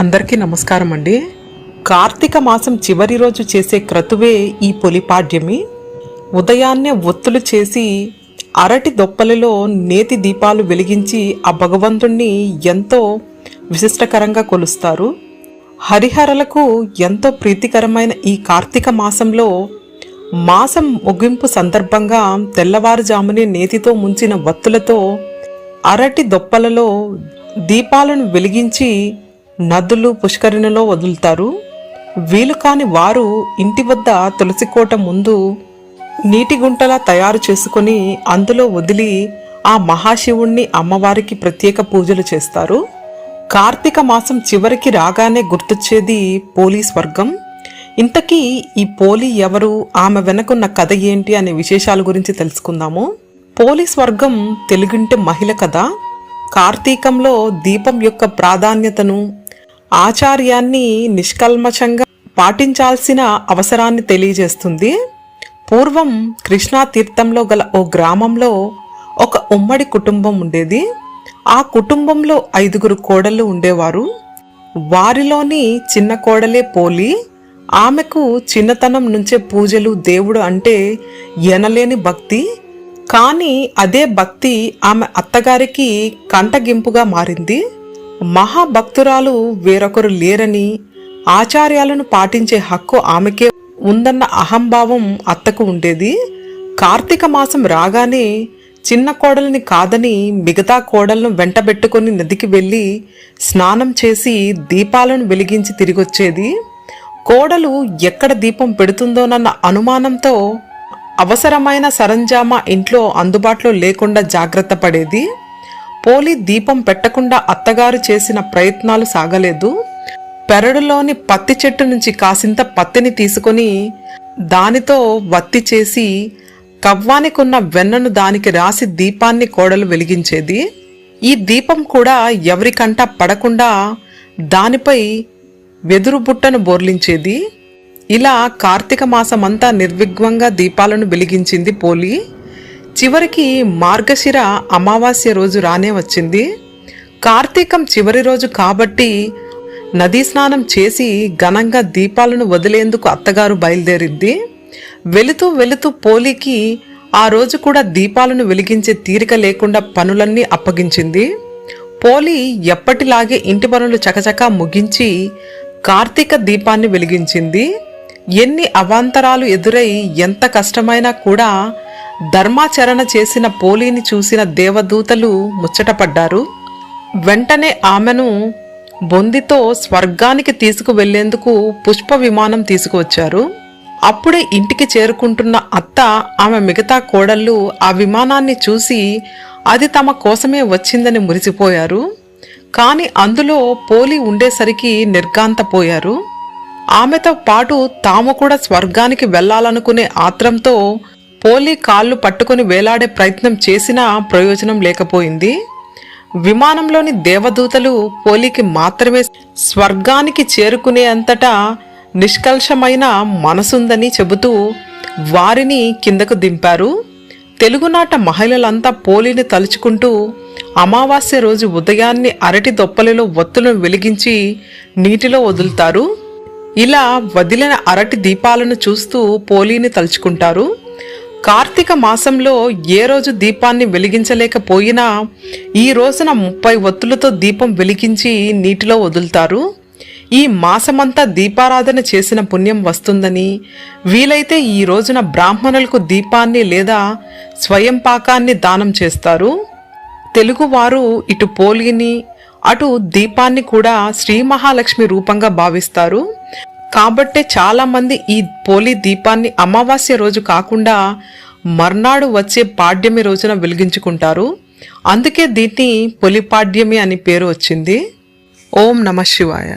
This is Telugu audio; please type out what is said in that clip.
అందరికీ నమస్కారం అండి. కార్తీక మాసం చివరి రోజు చేసే క్రతువే ఈ పొలిపాడ్యమి ఉదయాన్నే ఒత్తులు చేసి అరటి దొప్పలలో నేతి దీపాలు వెలిగించి ఆ భగవంతుణ్ణి ఎంతో విశిష్టకరంగా కొలుస్తారు. హరిహరలకు ఎంతో ప్రీతికరమైన ఈ కార్తీక మాసంలో మాసం ముగింపు సందర్భంగా తెల్లవారుజామునే నేతితో ముంచిన వత్తులతో అరటి దొప్పలలో దీపాలను వెలిగించి నదులు పుష్కరిణిలో వదులుతారు. వీలు కాని వారు ఇంటి వద్ద తులసికోట ముందు నీటి గుంటలా తయారు చేసుకొని అందులో వదిలి ఆ మహాశివుణ్ణి అమ్మవారికి ప్రత్యేక పూజలు చేస్తారు. కార్తీక మాసం చివరికి రాగానే గుర్తొచ్చేది పోలీస్ వర్గం ఇంతకీ ఈ పోలి ఎవరు ఆమె వెనకున్న కథ ఏంటి అనే విశేషాల గురించి తెలుసుకుందాము. పోలీస్ వర్గం తెలుగుంటే మహిళ కథ. కార్తీకంలో దీపం యొక్క ప్రాధాన్యతను ఆచార్యాన్ని నిష్కల్మషంగా పాటించాల్సిన అవసరాన్ని తెలియజేస్తుంది. పూర్వం కృష్ణా తీర్థంలో గల ఓ గ్రామంలో ఒక ఉమ్మడి కుటుంబం ఉండేది. ఆ కుటుంబంలో ఐదుగురు కోడళ్ళు ఉండేవారు. వారిలోని చిన్న కోడలే పోలి ఆమెకు చిన్నతనం నుంచే పూజలు దేవుడు అంటే ఎనలేని భక్తి. కానీ అదే భక్తి ఆమె అత్తగారికి కంటగింపుగా మారింది. మహాభక్తురాలు వేరొకరు లేరని ఆచార్యాలను పాటించే హక్కు ఆమెకే ఉందన్న అహంభావం అత్తకు ఉండేది. కార్తీక మాసం రాగానే చిన్న కోడల్ని కాదని మిగతా కోడలను వెంటబెట్టుకుని నదికి వెళ్ళి స్నానం చేసి దీపాలను వెలిగించి తిరిగొచ్చేది. కోడలు ఎక్కడ దీపం పెడుతుందోనన్న అనుమానంతో అవసరమైన సరంజామా ఇంట్లో అందుబాటులో లేకుండా జాగ్రత్త పడేది. పోలి దీపం పెట్టకుండా అత్తగారు చేసిన ప్రయత్నాలు సాగలేదు. పెరడులోని పత్తి చెట్టు నుంచి కాసింత పత్తిని తీసుకొని దానితో వత్తి చేసి కవ్వానికున్న వెన్నను దానికి రాసి దీపాన్ని కోడలు వెలిగించేది. ఈ దీపం కూడా ఎవరికంటా పడకుండా దానిపై వెదురు బుట్టను బోర్లించేది. ఇలా కార్తీక మాసమంతా నిర్విఘ్నంగా దీపాలను వెలిగించింది పోలి చివరికి మార్గశిర అమావాస్య రోజు రానే వచ్చింది. కార్తీకం చివరి రోజు కాబట్టి నదీ స్నానం చేసి ఘనంగా దీపాలను వదిలేందుకు అత్తగారు బయలుదేరింది వెళుతూ వెళుతూ పోలికి ఆ రోజు కూడా దీపాలను వెలిగించే తీరిక లేకుండా పనులన్నీ అప్పగించింది. పోలి ఎప్పటిలాగే ఇంటి పనులు చకచకా ముగించి కార్తీక దీపాన్ని వెలిగించింది. ఎన్ని అవాంతరాలు ఎదురై ఎంత కష్టమైనా కూడా ధర్మాచరణ చేసిన పోలిని చూసిన దేవదూతలు ముచ్చటపడ్డారు. వెంటనే ఆమెను బొందితో స్వర్గానికి తీసుకువెళ్ళేందుకు పుష్ప విమానం తీసుకువచ్చారు. అప్పుడే ఇంటికి చేరుకుంటున్న అత్త ఆమె మిగతా కోడళ్ళు ఆ విమానాన్ని చూసి అది తమ కోసమే వచ్చిందని మురిసిపోయారు. కాని అందులో పోలి ఉండేసరికి నిర్గాంతపోయారు ఆమెతో పాటు తాము కూడా స్వర్గానికి వెళ్ళాలనుకునే ఆత్రంతో పోలి కాళ్ళు పట్టుకుని వేలాడే ప్రయత్నం చేసినా ప్రయోజనం లేకపోయింది. విమానంలోని దేవదూతలు పోలికి మాత్రమే స్వర్గానికి చేరుకునే అంతటా నిష్కల్షమైన మనసుందని చెబుతూ వారిని కిందకు దింపారు. తెలుగునాట మహిళలంతా పోలిని తలుచుకుంటూ అమావాస్య రోజు ఉదయాన్నే అరటి దొప్పలలో ఒత్తులను వెలిగించి నీటిలో వదులుతారు. ఇలా వదిలిన అరటి దీపాలను చూస్తూ పోలీని తలుచుకుంటారు. కార్తీక మాసంలో ఏ రోజు దీపాన్ని వెలిగించలేకపోయినా ఈ రోజున ముప్పై ఒత్తులతో దీపం వెలిగించి నీటిలో వదులుతారు. ఈ మాసమంతా దీపారాధన చేసిన పుణ్యం వస్తుందని వీలైతే ఈ రోజున బ్రాహ్మణులకు దీపాన్ని లేదా స్వయం పాకాన్ని దానం చేస్తారు. తెలుగువారు ఇటు పోలిని అటు దీపాన్ని కూడా శ్రీ మహాలక్ష్మి రూపంగా భావిస్తారు. కాబట్టే చాలామంది ఈ పోలి దీపాన్ని అమావాస్య రోజు కాకుండా మర్నాడు వచ్చే పాడ్యమి రోజున వెలిగించుకుంటారు. అందుకే దీన్ని పొలిపాడ్యమి అని పేరు వచ్చింది. ఓం నమ శివాయ.